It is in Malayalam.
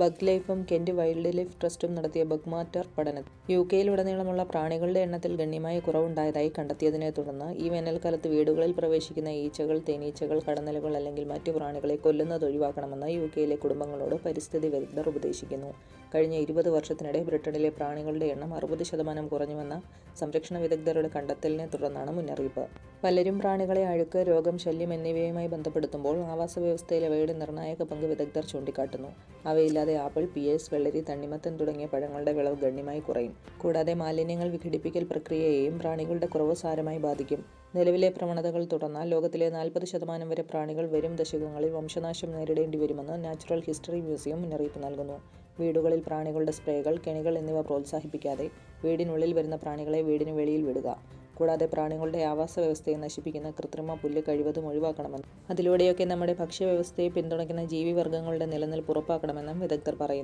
ബഗ് ലൈഫും കെന്റ് വൈൽഡ് ലൈഫ് ട്രസ്റ്റും നടത്തിയ ബഗ് മാറ്റർ പഠനം. യു കെയിലുടനീളമുള്ള പ്രാണികളുടെ എണ്ണത്തിൽ ഗണ്യമായ കുറവുണ്ടായതായി കണ്ടെത്തിയതിനെ തുടർന്ന് ഈ വേനൽക്കാലത്ത് വീടുകളിൽ പ്രവേശിക്കുന്ന ഈച്ചകൾ തേനീച്ചകൾ കടന്നലുകൾ അല്ലെങ്കിൽ മറ്റു പ്രാണികളെ കൊല്ലുന്നത് ഒഴിവാക്കണമെന്ന് യു കെയിലെ കുടുംബങ്ങളോട് പരിസ്ഥിതി വിദഗ്ധർ ഉപദേശിക്കുന്നു. കഴിഞ്ഞ ഇരുപത് വർഷത്തിനിടെ ബ്രിട്ടനിലെ പ്രാണികളുടെ എണ്ണം അറുപത് ശതമാനം കുറഞ്ഞുവെന്ന സംരക്ഷണ വിദഗ്ധരുടെ കണ്ടെത്തലിനെ തുടർന്നാണ് മുന്നറിയിപ്പ്. പലരും പ്രാണികളെ അഴുക്ക് രോഗം ശല്യം എന്നിവയുമായി ബന്ധപ്പെടുത്തുമ്പോൾ ആവാസ വ്യവസ്ഥയിൽ അവയുടെ നിർണായക പങ്ക് വിദഗ്ധർ ചൂണ്ടിക്കാട്ടുന്നു. അവയില്ലാതെ ആപ്പിൾ പിയേഴ്സ് വെള്ളരി തണ്ണിമത്തൻ തുടങ്ങിയ പഴങ്ങളുടെ വിളവ് ഗണ്യമായി കുറയും. കൂടാതെ മാലിന്യങ്ങൾ വിഘടിപ്പിക്കൽ പ്രക്രിയയെയും പ്രാണികളുടെ കുറവ് സാരമായി ബാധിക്കും. നിലവിലെ പ്രവണതകൾ തുടർന്നാൽ ലോകത്തിലെ നാൽപ്പത് ശതമാനം വരെ പ്രാണികൾ വരും ദശകങ്ങളിൽ വംശനാശം നേരിടേണ്ടി വരുമെന്ന് നാച്ചുറൽ ഹിസ്റ്ററി മ്യൂസിയം മുന്നറിയിപ്പ് നൽകുന്നു. വീടുകളിൽ പ്രാണികളുടെ സ്പ്രേകൾ കെണികൾ എന്നിവ പ്രോത്സാഹിപ്പിക്കാതെ വീടിനുള്ളിൽ വരുന്ന പ്രാണികളെ വീടിന് വെളിയിൽ വിടുക. കൂടാതെ പ്രാണികളുടെ ആവാസ വ്യവസ്ഥയെ നശിപ്പിക്കുന്ന കൃത്രിമ പുല്ല് കഴിവതും ഒഴിവാക്കണമെന്നും അതിലൂടെയൊക്കെ നമ്മുടെ ഭക്ഷ്യവ്യവസ്ഥയെ പിന്തുണയ്ക്കുന്ന ജീവിവർഗങ്ങളുടെ നിലനിൽപ്പ് ഉറപ്പാക്കണമെന്നും വിദഗ്ധർ പറയുന്നു.